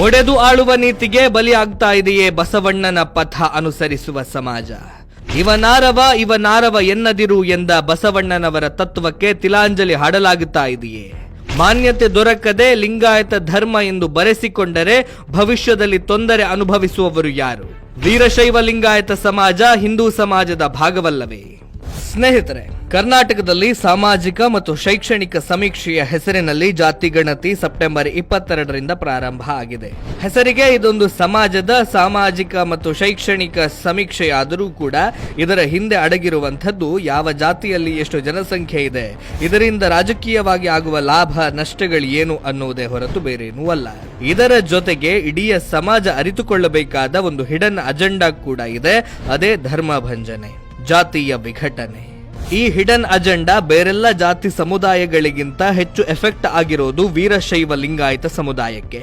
ಒಡೆದು ಆಳುವ ನೀತಿಗೆ ಬಲಿಯಾಗ್ತಾ ಇದೆಯೇ ಬಸವಣ್ಣನ ಪಥ ಅನುಸರಿಸುವ ಸಮಾಜ. ಇವನಾರವ ಇವನಾರವ ಎನ್ನದಿರು ಎಂದ ಬಸವಣ್ಣನವರ ತತ್ವಕ್ಕೆ ತಿಲಾಂಜಲಿ ಹಾಡಲಾಗುತ್ತಾ ಇದೆಯೇ. ಮಾನ್ಯತೆ ದೊರಕದೆ ಲಿಂಗಾಯತ ಧರ್ಮ ಎಂದು ಬರೆಸಿಕೊಂಡರೆ ಭವಿಷ್ಯದಲ್ಲಿ ತೊಂದರೆ ಅನುಭವಿಸುವವರು ಯಾರು. ವೀರಶೈವ ಲಿಂಗಾಯತ ಸಮಾಜ ಹಿಂದೂ ಸಮಾಜದ ಭಾಗವಲ್ಲವೇ. ಸ್ನೇಹಿತರೆ, ಕರ್ನಾಟಕದಲ್ಲಿ ಸಾಮಾಜಿಕ ಮತ್ತು ಶೈಕ್ಷಣಿಕ ಸಮೀಕ್ಷೆಯ ಹೆಸರಿನಲ್ಲಿ ಜಾತಿ ಗಣತಿ ಸೆಪ್ಟೆಂಬರ್ ಇಪ್ಪತ್ತೆರಡರಿಂದ ಪ್ರಾರಂಭ ಆಗಿದೆ. ಹೆಸರಿಗೆ ಇದೊಂದು ಸಮಾಜದ ಸಾಮಾಜಿಕ ಮತ್ತು ಶೈಕ್ಷಣಿಕ ಸಮೀಕ್ಷೆಯಾದರೂ ಕೂಡ ಇದರ ಹಿಂದೆ ಅಡಗಿರುವಂಥದ್ದು ಯಾವ ಜಾತಿಯಲ್ಲಿ ಎಷ್ಟು ಜನಸಂಖ್ಯೆ ಇದೆ, ಇದರಿಂದ ರಾಜಕೀಯವಾಗಿ ಆಗುವ ಲಾಭ, ನಷ್ಟಗಳು ಏನು ಅನ್ನುವುದೇ ಹೊರತು ಬೇರೇನೂ ಅಲ್ಲ. ಇದರ ಜೊತೆಗೆ ಇಡೀ ಸಮಾಜ ಅರಿತುಕೊಳ್ಳಬೇಕಾದ ಒಂದು ಹಿಡನ್ ಅಜೆಂಡಾ ಕೂಡ ಇದೆ, ಅದೇ ಧರ್ಮ ಭಂಜನೆ. ಜಾತಿಯ ವಿಘಟನೆ. ಈ ಹಿಡನ್ ಅಜೆಂಡಾ ಬೇರೆಲ್ಲ ಜಾತಿ ಸಮುದಾಯಗಳಿಗಿಂತ ಹೆಚ್ಚು ಎಫೆಕ್ಟ್ ಆಗಿರೋದು ವೀರಶೈವ ಲಿಂಗಾಯತ ಸಮುದಾಯಕ್ಕೆ.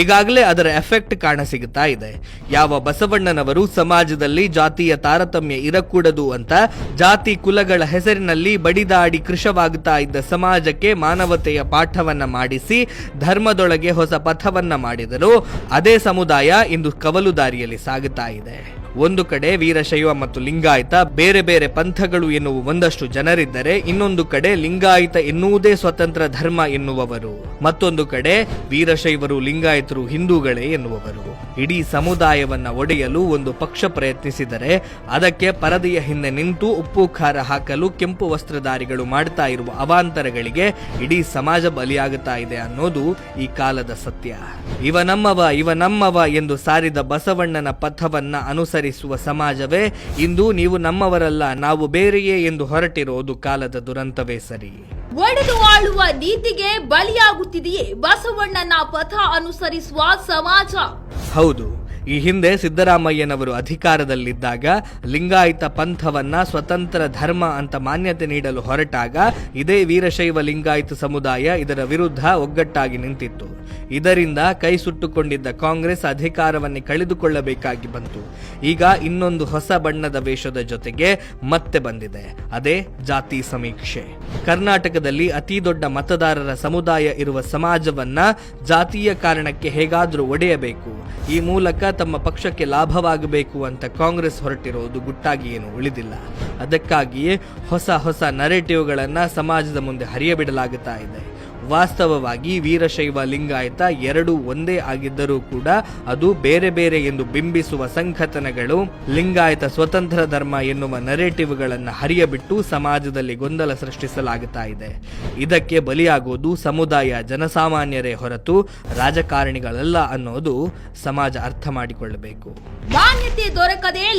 ಈಗಾಗಲೇ ಅದರ ಎಫೆಕ್ಟ್ ಕಾಣ ಸಿಗುತ್ತಾ ಇದೆ. ಯಾವ ಬಸವಣ್ಣನವರು ಸಮಾಜದಲ್ಲಿ ಜಾತಿಯ ತಾರತಮ್ಯ ಇರಕೂಡದು ಅಂತ ಜಾತಿ ಕುಲಗಳ ಹೆಸರಿನಲ್ಲಿ ಬಡಿದಾಡಿ ಕೃಶವಾಗುತ್ತಾ ಇದ್ದ ಸಮಾಜಕ್ಕೆ ಮಾನವತೆಯ ಪಾಠವನ್ನ ಮಾಡಿಸಿ ಧರ್ಮದೊಳಗೆ ಹೊಸ ಪಥವನ್ನ ಮಾಡಿದರು, ಅದೇ ಸಮುದಾಯ ಇಂದು ಕವಲು ದಾರಿಯಲ್ಲಿ ಸಾಗುತ್ತಾ ಇದೆ. ಒಂದು ಕಡೆ ವೀರಶೈವ ಮತ್ತು ಲಿಂಗಾಯತ, ಬೇರೆ ಬೇರೆ ಪಂಥಗಳು ಎನ್ನುವ ಒಂದಷ್ಟು ಜನರಿದ್ದರೆ ಇನ್ನೊಂದು ಕಡೆ ಲಿಂಗಾಯತ ಎನ್ನುವುದೇ ಸ್ವತಂತ್ರ ಧರ್ಮ ಎನ್ನುವವರು. ಮತ್ತೊಂದು ಕಡೆ ವೀರಶೈವರು, ಲಿಂಗಾಯತರು ಹಿಂದೂಗಳೇ ಎನ್ನುವವರು. ಇಡೀ ಸಮುದಾಯವನ್ನ ಒಡೆಯಲು ಒಂದು ಪಕ್ಷ ಪ್ರಯತ್ನಿಸಿದರೆ ಅದಕ್ಕೆ ಪರದೆಯ ಹಿಂದೆ ನಿಂತು ಉಪ್ಪು, ಖಾರ ಹಾಕಲು ಕೆಂಪು ವಸ್ತ್ರಧಾರಿಗಳು ಮಾಡ್ತಾ ಇರುವ ಅವಾಂತರಗಳಿಗೆ ಇಡೀ ಸಮಾಜ ಬಲಿಯಾಗುತ್ತಾ ಇದೆ ಅನ್ನೋದು ಈ ಕಾಲದ ಸತ್ಯ. ಇವ ನಮ್ಮವ ಇವ ನಮ್ಮವ ಎಂದು ಸಾರಿದ ಬಸವಣ್ಣನ ಪಥವನ್ನ ಅನುಸರಿಸುವ ಸಮಾಜವೇ? ಇಂದು ನೀವು ನಮ್ಮವರಲ್ಲ ನಾವು ಬೇರೆಯೇ ಎಂದು ಹೊರಟಿರೋದು ಕಾಲದ ದುರಂತವೇ ಸರಿ. ಒಡೆದು ಆಳುವ ನೀತಿಗೆ ಬಲಿಯಾಗುತ್ತಿದೆಯೇ? ಬಸವಣ್ಣನ ಪಥ ಅನುಸರಿಸುವ ಸಮಾಜ. ಹೌದು. ಈ ಹಿಂದೆ ಸಿದ್ದರಾಮಯ್ಯನವರು ಅಧಿಕಾರದಲ್ಲಿದ್ದಾಗ ಲಿಂಗಾಯತ ಪಂಥವನ್ನ ಸ್ವತಂತ್ರ ಧರ್ಮ ಅಂತ ಮಾನ್ಯತೆ ನೀಡಲು ಹೊರಟಾಗ ಇದೇ ವೀರಶೈವ ಲಿಂಗಾಯತ ಸಮುದಾಯ ಇದರ ವಿರುದ್ಧ ಒಗ್ಗಟ್ಟಾಗಿ ನಿಂತಿತ್ತು. ಇದರಿಂದ ಕೈ ಸುಟ್ಟುಕೊಂಡಿದ್ದ ಕಾಂಗ್ರೆಸ್ ಅಧಿಕಾರವನ್ನೇ ಕಳೆದುಕೊಳ್ಳಬೇಕಾಗಿ ಬಂತು. ಈಗ ಇನ್ನೊಂದು ಹೊಸ ಬಣ್ಣದ ವೇಷದ ಜೊತೆಗೆ ಮತ್ತೆ ಬಂದಿದೆ. ಅದೇ ಜಾತಿ ಸಮೀಕ್ಷೆ. ಕರ್ನಾಟಕದಲ್ಲಿ ಅತಿ ದೊಡ್ಡ ಮತದಾರರ ಸಮುದಾಯ ಇರುವ ಸಮಾಜವನ್ನ ಜಾತಿಯ ಕಾರಣಕ್ಕೆ ಹೇಗಾದರೂ ಒಡೆಯಬೇಕು. ಈ ಮೂಲಕ ತಮ್ಮ ಪಕ್ಷಕ್ಕೆ ಲಾಭವಾಗಬೇಕು ಅಂತ ಕಾಂಗ್ರೆಸ್ ಹೊರಟಿರೋದು ಗುಟ್ಟಾಗಿ ಏನು ಉಳಿದಿಲ್ಲ. ಅದಕ್ಕಾಗಿಯೇ ಹೊಸ ಹೊಸ ನರೇಟಿವ್ಗಳನ್ನು ಸಮಾಜದ ಮುಂದೆ ಹರಿಯಬಿಡಲಾಗುತ್ತಾ ಇದೆ. ವಾಸ್ತವವಾಗಿ ವೀರಶೈವ ಲಿಂಗಾಯತ ಎರಡು ಒಂದೇ ಆಗಿದ್ದರೂ ಕೂಡ ಅದು ಬೇರೆ ಬೇರೆ ಎಂದು ಬಿಂಬಿಸುವ ಸಂಘಟನೆಗಳು, ಲಿಂಗಾಯತ ಸ್ವತಂತ್ರ ಧರ್ಮ ಎನ್ನುವ ನರೇಟಿವ್ಗಳನ್ನು ಹರಿಯಬಿಟ್ಟು ಸಮಾಜದಲ್ಲಿ ಗೊಂದಲ ಸೃಷ್ಟಿಸಲಾಗುತ್ತಾ ಇದೆ. ಇದಕ್ಕೆ ಬಲಿಯಾಗುವುದು ಸಮುದಾಯ ಜನಸಾಮಾನ್ಯರೇ ಹೊರತು ರಾಜಕಾರಣಿಗಳಲ್ಲ ಅನ್ನೋದು ಸಮಾಜ ಅರ್ಥ ಮಾಡಿಕೊಳ್ಳಬೇಕು. ಮಾನ್ಯತೆ ದೊರಕದೆ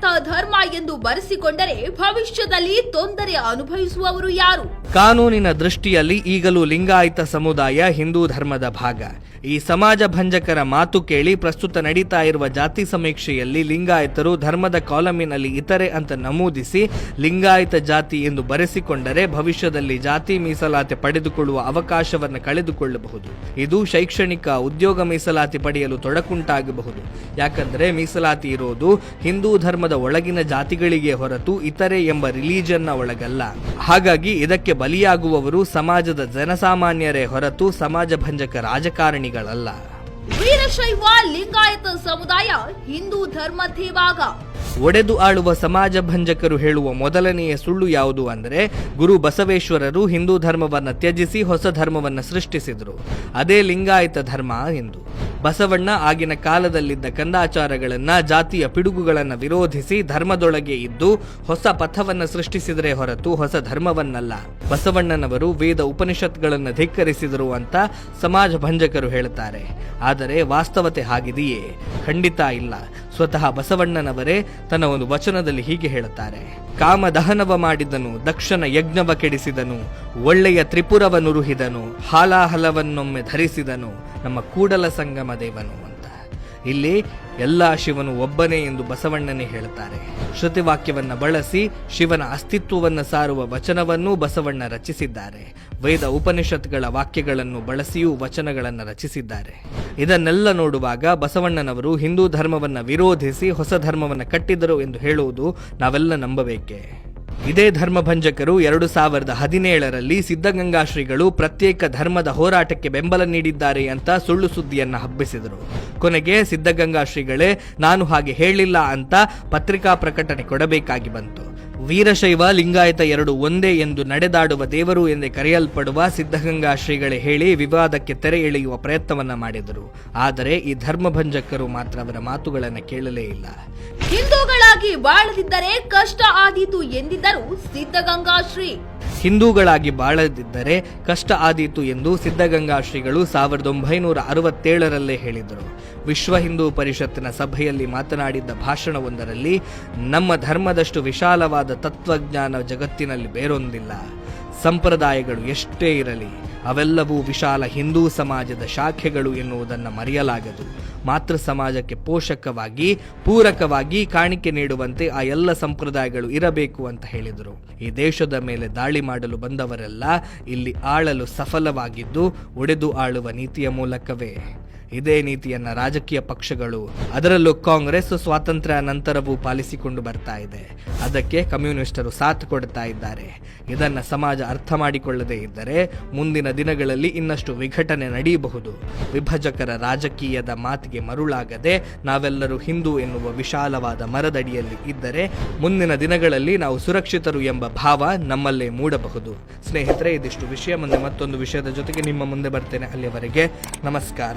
ಲಿಂಗಾಯತ ಧರ್ಮ ಎಂದು ಬರೆಸಿಕೊಂಡರೆ ಭವಿಷ್ಯದಲ್ಲಿ ತೊಂದರೆ ಅನುಭವಿಸುವವರು ಯಾರು? ಕಾನೂನಿನ ದೃಷ್ಟಿಯಲ್ಲಿ ಈಗಲೂ ಲಿಂಗಾಯತ ಸಮುದಾಯ ಹಿಂದೂ ಧರ್ಮದ ಭಾಗ. ಈ ಸಮಾಜ ಭಂಜಕರ ಮಾತು ಕೇಳಿ ಪ್ರಸ್ತುತ ನಡೀತಾ ಇರುವ ಜಾತಿ ಸಮೀಕ್ಷೆಯಲ್ಲಿ ಲಿಂಗಾಯತರು ಧರ್ಮದ ಕಾಲಮಿನಲ್ಲಿ ಇತರೆ ಅಂತ ನಮೂದಿಸಿ ಲಿಂಗಾಯತ ಜಾತಿ ಎಂದು ಬರೆಸಿಕೊಂಡರೆ ಭವಿಷ್ಯದಲ್ಲಿ ಜಾತಿ ಮೀಸಲಾತಿ ಪಡೆದುಕೊಳ್ಳುವ ಅವಕಾಶವನ್ನು ಕಳೆದುಕೊಳ್ಳಬಹುದು. ಇದು ಶೈಕ್ಷಣಿಕ ಉದ್ಯೋಗ ಮೀಸಲಾತಿ ಪಡೆಯಲು ತೊಡಕುಂಟಾಗಬಹುದು. ಯಾಕಂದರೆ ಮೀಸಲಾತಿ ಇರೋದು ಹಿಂದೂ ಧರ್ಮದ ಒಳಗಿನ ಜಾತಿಗಳಿಗೆ ಹೊರತು ಇತರೆ ಎಂಬ ರಿಲೀಜನ್ನ ಒಳಗಲ್ಲ. ಹಾಗಾಗಿ ಇದಕ್ಕೆ ಬಲಿಯಾಗುವವರು ಸಮಾಜದ ಜನಸಾಮಾನ್ಯರೇ ಹೊರತು ಸಮಾಜ ಭಂಜಕ ರಾಜಕಾರಣಿಗಳಲ್ಲ ವೀರಶೈವ ಲಿಂಗಾಯತ ಸಮುದಾಯ ಹಿಂದೂ ಧರ್ಮ ಭಾಗ ಒಡೆದು ಆಳುವ ಸಮಾಜ ಭಂಜಕರು ಹೇಳುವ ಮೊದಲನೆಯ ಸುಳ್ಳು ಯಾವುದು ಅಂದರೆ, ಗುರು ಬಸವೇಶ್ವರರು ಹಿಂದೂ ಧರ್ಮವನ್ನು ತ್ಯಜಿಸಿ ಹೊಸ ಧರ್ಮವನ್ನು ಸೃಷ್ಟಿಸಿದರು. ಅದೇ ಲಿಂಗಾಯತ ಧರ್ಮ ಎಂದು. ಬಸವಣ್ಣ ಆಗಿನ ಕಾಲದಲ್ಲಿದ್ದ ಕಂದಾಚಾರಗಳನ್ನು, ಜಾತಿಯ ಪಿಡುಗುಗಳನ್ನು ವಿರೋಧಿಸಿ ಧರ್ಮದೊಳಗೆ ಇದ್ದು ಹೊಸ ಪಥವನ್ನು ಸೃಷ್ಟಿಸಿದರೆ ಹೊರತು ಹೊಸ ಧರ್ಮವನ್ನಲ್ಲ. ಬಸವಣ್ಣನವರು ವೇದ ಉಪನಿಷತ್ಗಳನ್ನು ಧಿಕ್ಕರಿಸಿದರು ಅಂತ ಸಮಾಜ ಭಂಜಕರು ಹೇಳುತ್ತಾರೆ. ಆದರೆ ವಾಸ್ತವತೆ ಹಾಗಿದೆಯೇ? ಖಂಡಿತ ಇಲ್ಲ. ಸ್ವತಃ ಬಸವಣ್ಣನವರೇ ತನ್ನ ಒಂದು ವಚನದಲ್ಲಿ ಹೀಗೆ ಹೇಳುತ್ತಾರೆ. ಕಾಮ ದಹನವ ಮಾಡಿದನು ದಕ್ಷನ ಯಜ್ಞವ ಕೆಡಿಸಿದನು, ಒಳ್ಳೆಯ ತ್ರಿಪುರವನುರುಹಿದನು ಹಾಲಾಹಲವನ್ನೊಮ್ಮೆ ಧರಿಸಿದನು, ನಮ್ಮ ಕೂಡಲ ಸಂಗಮ ದೇವನು. ಇಲ್ಲಿ ಎಲ್ಲ ಶಿವನು ಒಬ್ಬನೇ ಎಂದು ಬಸವಣ್ಣನೇ ಹೇಳುತ್ತಾರೆ. ಶ್ರುತಿವಾಕ್ಯವನ್ನು ಬಳಸಿ ಶಿವನ ಅಸ್ತಿತ್ವವನ್ನು ಸಾರುವ ವಚನವನ್ನೂ ಬಸವಣ್ಣ ರಚಿಸಿದ್ದಾರೆ. ವೇದ ಉಪನಿಷತ್ಗಳ ವಾಕ್ಯಗಳನ್ನು ಬಳಸಿಯೂ ವಚನಗಳನ್ನು ರಚಿಸಿದ್ದಾರೆ. ಇದನ್ನೆಲ್ಲ ನೋಡುವಾಗ ಬಸವಣ್ಣನವರು ಹಿಂದೂ ಧರ್ಮವನ್ನು ವಿರೋಧಿಸಿ ಹೊಸ ಧರ್ಮವನ್ನು ಕಟ್ಟಿದರು ಎಂದು ಹೇಳುವುದು ನಾವೆಲ್ಲ ನಂಬಬೇಕೆ? ಇದೇ ಧರ್ಮಭಂಜಕರು ಎರಡು ಸಾವಿರದ ಹದಿನೇಳರಲ್ಲಿ ಸಿದ್ಧಗಂಗಾ ಶ್ರೀಗಳು ಪ್ರತ್ಯೇಕ ಧರ್ಮದ ಹೋರಾಟಕ್ಕೆ ಬೆಂಬಲ ನೀಡಿದ್ದಾರೆ ಅಂತ ಸುಳ್ಳು ಸುದ್ದಿಯನ್ನು ಹಬ್ಬಿಸಿದರು. ಕೊನೆಗೆ ಸಿದ್ಧಗಂಗಾ ಶ್ರೀಗಳೇ ನಾನು ಹಾಗೆ ಹೇಳಿಲ್ಲ ಅಂತ ಪತ್ರಿಕಾ ಪ್ರಕಟಣೆ ಕೊಡಬೇಕಾಗಿ ಬಂತು. ವೀರಶೈವ ಲಿಂಗಾಯತ ಎರಡು ಒಂದೇ ಎಂದು ನಡೆದಾಡುವ ದೇವರು ಎಂದೇ ಕರೆಯಲ್ಪಡುವ ಸಿದ್ಧಗಂಗಾ ಶ್ರೀಗಳೇ ಹೇಳಿ ವಿವಾದಕ್ಕೆ ತೆರೆ ಎಳೆಯುವ ಪ್ರಯತ್ನವನ್ನ ಮಾಡಿದರು. ಆದರೆ ಈ ಧರ್ಮಭಂಜಕರು ಮಾತ್ರ ಅವರ ಮಾತುಗಳನ್ನು ಕೇಳಲೇ ಇಲ್ಲ. ಹಿಂದೂಗಳಾಗಿ ಬಾಳದಿದ್ದರೆ ಕಷ್ಟ ಆದೀತು ಎಂದಿದ್ದರು ಸಿದ್ಧಗಂಗಾ ಶ್ರೀ. ಹಿಂದೂಗಳಾಗಿ ಬಾಳದಿದ್ದರೆ ಕಷ್ಟ ಆದೀತು ಎಂದು ಸಿದ್ಧಗಂಗಾ ಶ್ರೀಗಳು ಸಾವಿರದ ಒಂಬೈನೂರ ಅರವತ್ತೇಳರಲ್ಲೇ ಹೇಳಿದರು. ವಿಶ್ವ ಹಿಂದೂ ಪರಿಷತ್ತಿನ ಸಭೆಯಲ್ಲಿ ಮಾತನಾಡಿದ್ದ ಭಾಷಣವೊಂದರಲ್ಲಿ, ನಮ್ಮ ಧರ್ಮದಷ್ಟು ವಿಶಾಲವಾದ ತತ್ವಜ್ಞಾನ ಜಗತ್ತಿನಲ್ಲಿ ಬೇರೊಂದಿಲ್ಲ. ಸಂಪ್ರದಾಯಗಳು ಎಷ್ಟೇ ಇರಲಿ, ಅವೆಲ್ಲವೂ ವಿಶಾಲ ಹಿಂದೂ ಸಮಾಜದ ಶಾಖೆಗಳು ಎನ್ನುವುದನ್ನು ಮರೆಯಲಾಗದು. ಮಾತೃ ಸಮಾಜಕ್ಕೆ ಪೋಷಕವಾಗಿ, ಪೂರಕವಾಗಿ ಕಾಣಿಕೆ ನೀಡುವಂತೆ ಆ ಎಲ್ಲ ಸಂಪ್ರದಾಯಗಳು ಇರಬೇಕು ಅಂತ ಹೇಳಿದರು. ಈ ದೇಶದ ಮೇಲೆ ದಾಳಿ ಮಾಡಲು ಬಂದವರೆಲ್ಲ ಇಲ್ಲಿ ಆಳಲು ಸಫಲವಾಗಿದ್ದು, ಒಡೆದು ಆಳುವ ನೀತಿಯ ಮೂಲಕವೇ. ಇದೇ ನೀತಿಯನ್ನ ರಾಜಕೀಯ ಪಕ್ಷಗಳು, ಅದರಲ್ಲೂ ಕಾಂಗ್ರೆಸ್ ಸ್ವಾತಂತ್ರ್ಯ ನಂತರವೂ ಪಾಲಿಸಿಕೊಂಡು ಬರ್ತಾ ಇದೆ. ಅದಕ್ಕೆ ಕಮ್ಯುನಿಸ್ಟರು ಸಾಥ್ ಕೊಡ್ತಾ ಇದ್ದಾರೆ. ಇದನ್ನ ಸಮಾಜ ಅರ್ಥ ಮಾಡಿಕೊಳ್ಳದೇ ಇದ್ದರೆ ಮುಂದಿನ ದಿನಗಳಲ್ಲಿ ಇನ್ನಷ್ಟು ವಿಘಟನೆ ನಡೆಯಬಹುದು. ವಿಭಜಕರ ರಾಜಕೀಯದ ಮಾತಿಗೆ ಮರುಳಾಗದೆ ನಾವೆಲ್ಲರೂ ಹಿಂದೂ ಎನ್ನುವ ವಿಶಾಲವಾದ ಮರದಡಿಯಲ್ಲಿ ಇದ್ದರೆ ಮುಂದಿನ ದಿನಗಳಲ್ಲಿ ನಾವು ಸುರಕ್ಷಿತರು ಎಂಬ ಭಾವ ನಮ್ಮಲ್ಲೇ ಮೂಡಬಹುದು. ಸ್ನೇಹಿತರೆ, ಇದಿಷ್ಟು ವಿಷಯ. ಮುಂದೆ ಮತ್ತೊಂದು ವಿಷಯದ ಜೊತೆಗೆ ನಿಮ್ಮ ಮುಂದೆ ಬರ್ತೇನೆ ಅಲ್ಲಿಯವರೆಗೆ ನಮಸ್ಕಾರ.